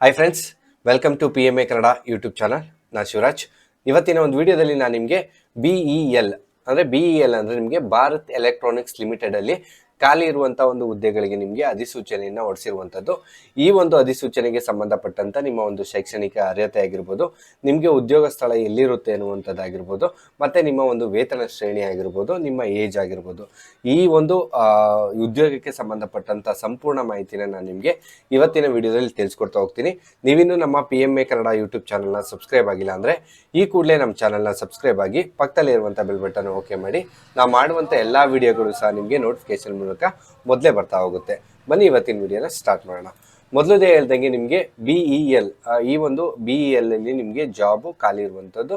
Hi friends welcome to P M A Kannada YouTube channel ನಾನು ಶಿವರಾಜ್. ಇವತ್ತಿನ ಒಂದು ವಿಡಿಯೋದಲ್ಲಿ ನಾನು ನಿಮಗೆ ಬಿ ಇ ಎಲ್ ಅಂದರೆ ಬಿ ಇ ಎಲ್ ಅಂದರೆ ನಿಮಗೆ ಭಾರತ್ ಎಲೆಕ್ಟ್ರಾನಿಕ್ಸ್ ಲಿಮಿಟೆಡಲ್ಲಿ ಖಾಲಿ ಇರುವಂಥ ಒಂದು ಹುದ್ದೆಗಳಿಗೆ ನಿಮಗೆ ಅಧಿಸೂಚನೆಯನ್ನು ಹೊರಡಿಸಿರುವಂಥದ್ದು ಈ ಒಂದು ಅಧಿಸೂಚನೆಗೆ ಸಂಬಂಧಪಟ್ಟಂತ ನಿಮ್ಮ ಒಂದು ಶೈಕ್ಷಣಿಕ ಅರ್ಹತೆ ಆಗಿರ್ಬೋದು, ನಿಮಗೆ ಉದ್ಯೋಗ ಸ್ಥಳ ಎಲ್ಲಿರುತ್ತೆ ಅನ್ನುವಂಥದ್ದಾಗಿರ್ಬೋದು, ಮತ್ತು ನಿಮ್ಮ ಒಂದು ವೇತನ ಶ್ರೇಣಿ ಆಗಿರ್ಬೋದು, ನಿಮ್ಮ ಏಜ್ ಆಗಿರ್ಬೋದು. ಈ ಒಂದು ಉದ್ಯೋಗಕ್ಕೆ ಸಂಬಂಧಪಟ್ಟಂತ ಸಂಪೂರ್ಣ ಮಾಹಿತಿನ ನಾನು ನಿಮಗೆ ಇವತ್ತಿನ ವಿಡಿಯೋದಲ್ಲಿ ತಿಳಿಸ್ಕೊಡ್ತಾ ಹೋಗ್ತೀನಿ. ನೀವಿನ್ನು ನಮ್ಮ P M A Kannada YouTube ಚಾನಲ್ನ ಸಬ್ಸ್ಕ್ರೈಬ್ ಆಗಿಲ್ಲ ಅಂದರೆ, ಈ ಕೂಡಲೇ ನಮ್ಮ ಚಾನಲ್ನ ಸಬ್ಸ್ಕ್ರೈಬ್ ಆಗಿ ಪಕ್ಕದಲ್ಲಿ ಇರುವಂಥ ಬೆಲ್ ಬಟನ್ ಓಕೆ ಮಾಡಿ. ನಾವು ಮಾಡುವಂಥ ಎಲ್ಲ ವಿಡಿಯೋಗಳು ಸಹ ನಿಮಗೆ ನೋಟಿಫಿಕೇಶನ್ ಮೂಲಕ ಮೊದಲೇ ಬರ್ತಾ ಹೋಗುತ್ತೆ. ಬನ್ನಿ ಇವತ್ತಿನ ವಿಡಿಯೋನ ಸ್ಟಾರ್ಟ್ ಮಾಡೋಣ. ಮೊದಲದೇ ಹೇಳ್ದಂಗೆ ನಿಮಗೆ ಬಿ ಇ ಎಲ್ ಈ ಒಂದು ಬಿ ಇ ಎಲ್ ಅಲ್ಲಿ ನಿಮಗೆ ಜಾಬು ಖಾಲಿ ಇರುವಂಥದ್ದು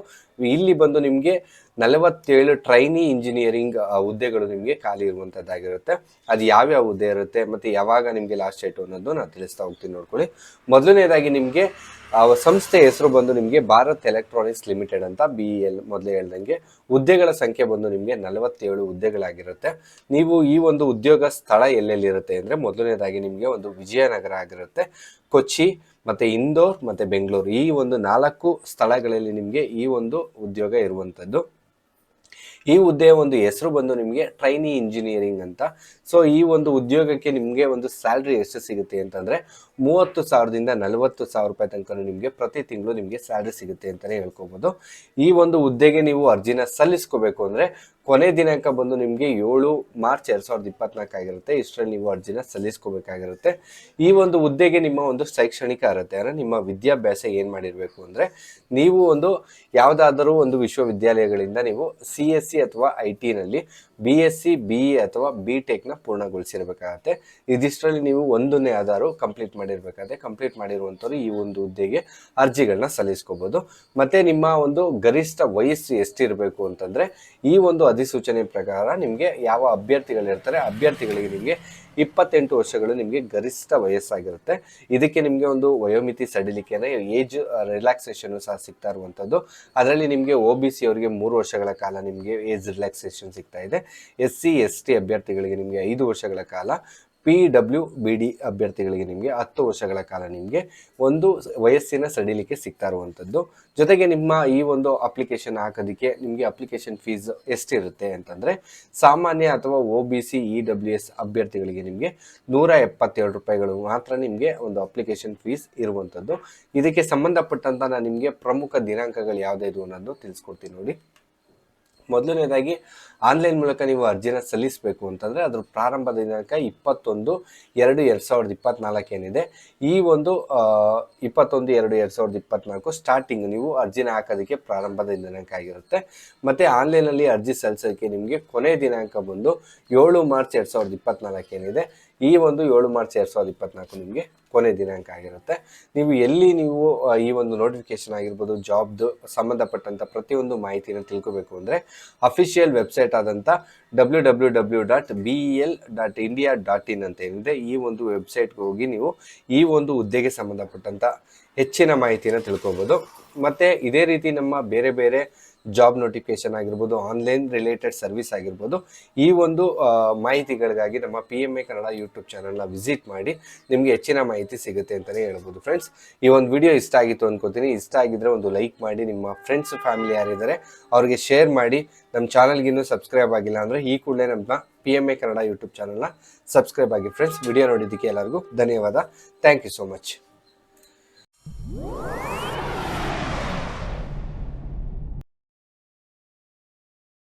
ಇಲ್ಲಿ ಬಂದು ನಿಮಗೆ ನಲವತ್ತೇಳು ಟ್ರೈನಿ ಇಂಜಿನಿಯರಿಂಗ್ ಹುದ್ದೆಗಳು ನಿಮಗೆ ಖಾಲಿ ಇರುವಂಥದ್ದಾಗಿರುತ್ತೆ ಅದು ಯಾವ್ಯಾವ ಹುದ್ದೆ ಇರುತ್ತೆ, ಮತ್ತು ಯಾವಾಗ ನಿಮಗೆ ಲಾಸ್ಟ್ ಡೇಟು ಅನ್ನೋದು ನಾನು ತಿಳಿಸ್ತಾ ಹೋಗ್ತೀನಿ ನೋಡ್ಕೊಳ್ಳಿ. ಮೊದಲನೇದಾಗಿ ನಿಮಗೆ ಆ ಸಂಸ್ಥೆ ಹೆಸರು ಬಂದು ನಿಮಗೆ ಭಾರತ್ ಎಲೆಕ್ಟ್ರಾನಿಕ್ಸ್ ಲಿಮಿಟೆಡ್ ಅಂತ ಬಿ ಎಲ್ ಮೊದಲೇ ಹೇಳ್ದಂಗೆ ಹುದ್ದೆಗಳ ಸಂಖ್ಯೆ ಬಂದು ನಿಮಗೆ ನಲವತ್ತೇಳು ಹುದ್ದೆಗಳಾಗಿರುತ್ತೆ. ನೀವು ಈ ಒಂದು ಉದ್ಯೋಗ ಸ್ಥಳ ಎಲ್ಲೆಲ್ಲಿರುತ್ತೆ ಅಂದರೆ ಮೊದಲನೇದಾಗಿ ನಿಮಗೆ ಒಂದು ವಿಜಯನಗರ ಆಗಿರುತ್ತೆ. ಕೊಚ್ಚಿ, ಮತ್ತು ಇಂದೋರ್, ಮತ್ತು ಬೆಂಗಳೂರು ಈ ಒಂದು ನಾಲ್ಕು ಸ್ಥಳಗಳಲ್ಲಿ ನಿಮಗೆ ಈ ಒಂದು ಉದ್ಯೋಗ ಇರುವಂಥದ್ದು ಈ ಹುದ್ದೆಯ ಒಂದು ಹೆಸರು ಬಂದು ನಿಮಗೆ ಟ್ರೈನಿ ಇಂಜಿನಿಯರಿಂಗ್ ಅಂತ. ಸೊ ಈ ಒಂದು ಉದ್ಯೋಗಕ್ಕೆ ನಿಮಗೆ ಒಂದು ಸ್ಯಾಲ್ರಿ ಎಷ್ಟು ಸಿಗುತ್ತೆ ಅಂತಂದರೆ ಮೂವತ್ತು ಸಾವಿರದಿಂದ ನಲವತ್ತು ಸಾವಿರ ರೂಪಾಯಿ ತನಕ ನಿಮಗೆ ಪ್ರತಿ ತಿಂಗಳು ನಿಮಗೆ ಸ್ಯಾಲ್ರಿ ಸಿಗುತ್ತೆ ಅಂತಲೇ ಹೇಳ್ಕೊಬೋದು. ಈ ಒಂದು ಹುದ್ದೆಗೆ ನೀವು ಅರ್ಜಿನ ಸಲ್ಲಿಸ್ಕೋಬೇಕು ಅಂದರೆ ಕೊನೆ ದಿನಾಂಕ ಬಂದು ನಿಮಗೆ ಏಳು ಮಾರ್ಚ್ ಎರಡು ಸಾವಿರದ ಇಪ್ಪತ್ನಾಲ್ಕು ಆಗಿರುತ್ತೆ. ಇಷ್ಟರಲ್ಲಿ ನೀವು ಅರ್ಜಿನ ಸಲ್ಲಿಸ್ಕೋಬೇಕಾಗಿರುತ್ತೆ. ಈ ಒಂದು ಹುದ್ದೆಗೆ ನಿಮ್ಮ ಒಂದು ಶೈಕ್ಷಣಿಕ ಅರ್ಹತೆ ಅಂದರೆ ನಿಮ್ಮ ವಿದ್ಯಾಭ್ಯಾಸ ಏನು ಮಾಡಿರಬೇಕು ಅಂದರೆ ನೀವು ಒಂದು ಯಾವುದಾದರೂ ಒಂದು ವಿಶ್ವವಿದ್ಯಾಲಯಗಳಿಂದ ನೀವು ಸಿ ಎಸ್ ಸಿ ಅಥವಾ I ಟಿನಲ್ಲಿ B S C B E ಅಥವಾ ಬಿ ಟೆಕ್ನ ಪೂರ್ಣಗೊಳಿಸಿರ್ಬೇಕಾಗತ್ತೆ. ಇದಿಷ್ಟರಲ್ಲಿ ನೀವು ಒಂದನ್ನೇ ಆಧಾರು ಕಂಪ್ಲೀಟ್ ಮಾಡಿರಬೇಕಾದ್ರೆ ಕಂಪ್ಲೀಟ್ ಮಾಡಿರುವಂಥವ್ರು ಈ ಒಂದು ಹುದ್ದೆಗೆ ಅರ್ಜಿಗಳನ್ನ ಸಲ್ಲಿಸ್ಕೋಬೋದು. ಮತ್ತು ನಿಮ್ಮ ಒಂದು ಗರಿಷ್ಠ ವಯಸ್ಸು ಎಷ್ಟಿರಬೇಕು ಅಂತಂದರೆ ಈ ಒಂದು ಅಧಿಸೂಚನೆ ಪ್ರಕಾರ ನಿಮಗೆ ಯಾವ ಅಭ್ಯರ್ಥಿಗಳಿರ್ತಾರೆ, ಅಭ್ಯರ್ಥಿಗಳಿಗೆ ನಿಮಗೆ ಇಪ್ಪತ್ತೆಂಟು ವರ್ಷಗಳು ನಿಮಗೆ ಗರಿಷ್ಠ ವಯಸ್ಸಾಗಿರುತ್ತೆ. ಇದಕ್ಕೆ ನಿಮಗೆ ಒಂದು ವಯೋಮಿತಿ ಸಡಿಲಿಕೆ ಅಂದರೆ ಏಜ್ ರಿಲ್ಯಾಕ್ಸೇಷನ್ ಸಹ ಸಿಗ್ತಾ ಇರುವಂಥದ್ದು. ಅದರಲ್ಲಿ ನಿಮಗೆ ಒ ಬಿ ಸಿ ಅವರಿಗೆ ಮೂರು ವರ್ಷಗಳ ಕಾಲ ನಿಮಗೆ ಏಜ್ ರಿಲ್ಯಾಕ್ಸೇಷನ್ ಸಿಗ್ತಾ ಇದೆ. ಎಸ್ ಸಿ, ಎಸ್ ಟಿ ಅಭ್ಯರ್ಥಿಗಳಿಗೆ ನಿಮಗೆ ಐದು ವರ್ಷಗಳ ಕಾಲ, ಪಿ ಡಬ್ಲ್ಯೂ, ಬಿ ಡಿ ಅಭ್ಯರ್ಥಿಗಳಿಗೆ ನಿಮಗೆ ಹತ್ತು ವರ್ಷಗಳ ಕಾಲ ನಿಮಗೆ ಒಂದು ವಯಸ್ಸಿನ ಸಡಿಲಿಕೆ ಸಿಗ್ತಾ ಇರುವಂಥದ್ದು ಜೊತೆಗೆ ನಿಮ್ಮ ಈ ಒಂದು ಅಪ್ಲಿಕೇಶನ್ ಹಾಕೋದಕ್ಕೆ ನಿಮಗೆ ಅಪ್ಲಿಕೇಶನ್ ಫೀಸ್ ಎಷ್ಟಿರುತ್ತೆ ಅಂತಂದರೆ ಸಾಮಾನ್ಯ ಅಥವಾ O B C, E W S ಅಭ್ಯರ್ಥಿಗಳಿಗೆ ನಿಮಗೆ ನೂರ ಎಪ್ಪತ್ತೇಳು ರೂಪಾಯಿಗಳು ಮಾತ್ರ ನಿಮಗೆ ಒಂದು ಅಪ್ಲಿಕೇಶನ್ ಫೀಸ್ ಇರುವಂಥದ್ದು ಇದಕ್ಕೆ ಸಂಬಂಧಪಟ್ಟಂತ ನಾನು ನಿಮಗೆ ಪ್ರಮುಖ ದಿನಾಂಕಗಳು ಯಾವುದಿದು ಅನ್ನೋದು ತಿಳಿಸ್ಕೊಡ್ತೀನಿ ನೋಡಿ. ಮೊದಲನೇದಾಗಿ ಆನ್ಲೈನ್ ಮೂಲಕ ನೀವು ಅರ್ಜಿನ ಸಲ್ಲಿಸಬೇಕು ಅಂತಂದರೆ ಅದ್ರ ಪ್ರಾರಂಭ ದಿನಾಂಕ ಇಪ್ಪತ್ತೊಂದು ಎರಡು ಎರಡು ಸಾವಿರದ ಇಪ್ಪತ್ನಾಲ್ಕು ಏನಿದೆ. ಈ ಒಂದು ಇಪ್ಪತ್ತೊಂದು ಎರಡು ಎರಡು ಸಾವಿರದ ಇಪ್ಪತ್ನಾಲ್ಕು ಸ್ಟಾರ್ಟಿಂಗ್ ನೀವು ಅರ್ಜಿನ ಹಾಕೋದಕ್ಕೆ ಪ್ರಾರಂಭದ ದಿನಾಂಕ ಆಗಿರುತ್ತೆ. ಮತ್ತು ಆನ್ಲೈನಲ್ಲಿ ಅರ್ಜಿ ಸಲ್ಲಿಸೋಕ್ಕೆ ನಿಮಗೆ ಕೊನೆ ದಿನಾಂಕ ಬಂದು ಏಳು ಮಾರ್ಚ್ ಎರಡು ಸಾವಿರದ ಇಪ್ಪತ್ನಾಲ್ಕು ಏನಿದೆ. ಈ ಒಂದು ಏಳು ಮಾರ್ಚ್ ಎರಡು ಸಾವಿರದ ಇಪ್ಪತ್ನಾಲ್ಕು ನಿಮಗೆ ಕೊನೆ ದಿನಾಂಕ ಆಗಿರುತ್ತೆ. ನೀವು ಎಲ್ಲಿ ನೀವು ಈ ಒಂದು ನೋಟಿಫಿಕೇಶನ್ ಆಗಿರ್ಬೋದು ಜಾಬ್ದು ಸಂಬಂಧಪಟ್ಟಂಥ ಪ್ರತಿಯೊಂದು ಮಾಹಿತಿನ ತಿಳ್ಕೊಬೇಕು ಅಂದರೆ ಅಫಿಷಿಯಲ್ ವೆಬ್ಸೈಟ್ ಆದಂಥ W W W dot B L dot India dot in ಅಂತ ಏನಿದೆ. ಈ ಒಂದು ವೆಬ್ಸೈಟ್ಗೆ ಹೋಗಿ ನೀವು ಈ ಒಂದು ಹುದ್ದೆಗೆ ಸಂಬಂಧಪಟ್ಟಂಥ ಹೆಚ್ಚಿನ ಮಾಹಿತಿನ ತಿಳ್ಕೊಬೋದು. ಮತ್ತು ಇದೇ ರೀತಿ ನಮ್ಮ ಬೇರೆ ಬೇರೆ ಜಾಬ್ ನೋಟಿಫಿಕೇಶನ್ ಆಗಿರ್ಬೋದು ಆನ್ಲೈನ್ ರಿಲೇಟೆಡ್ ಸರ್ವಿಸ್ ಆಗಿರ್ಬೋದು, ಈ ಒಂದು ಮಾಹಿತಿಗಳಿಗಾಗಿ ನಮ್ಮ P M A Kannada YouTube ಚಾನಲ್ನ ವಿಸಿಟ್ ಮಾಡಿ ನಿಮಗೆ ಹೆಚ್ಚಿನ ಮಾಹಿತಿ ಸಿಗುತ್ತೆ ಅಂತಲೇ ಹೇಳ್ಬೋದು ಫ್ರೆಂಡ್ಸ್ ಈ ಒಂದು ವಿಡಿಯೋ ಇಷ್ಟ ಆಗಿತ್ತು ಅನ್ಕೋತೀನಿ. ಇಷ್ಟ ಆಗಿದ್ರೆ ಒಂದು ಲೈಕ್ ಮಾಡಿ, ನಿಮ್ಮ ಫ್ರೆಂಡ್ಸ್ ಫ್ಯಾಮಿಲಿ ಯಾರಿದ್ದಾರೆ, ಅವ್ರಿಗೆ ಶೇರ್ ಮಾಡಿ. ನಮ್ಮ ಚಾನಲ್ಗೆ ಇನ್ನೂ ಸಬ್ಸ್ಕ್ರೈಬ್ ಆಗಿಲ್ಲ ಅಂದರೆ ಈ ಕೂಡಲೇ ನಮ್ಮ P M A Kannada YouTube ಚಾನಲ್ನ ಸಬ್ಸ್ಕ್ರೈಬ್ ಆಗಿ ಫ್ರೆಂಡ್ಸ್ ವಿಡಿಯೋ ನೋಡಿದ್ದಕ್ಕೆ ಎಲ್ಲರಿಗೂ ಧನ್ಯವಾದ. Thank you so much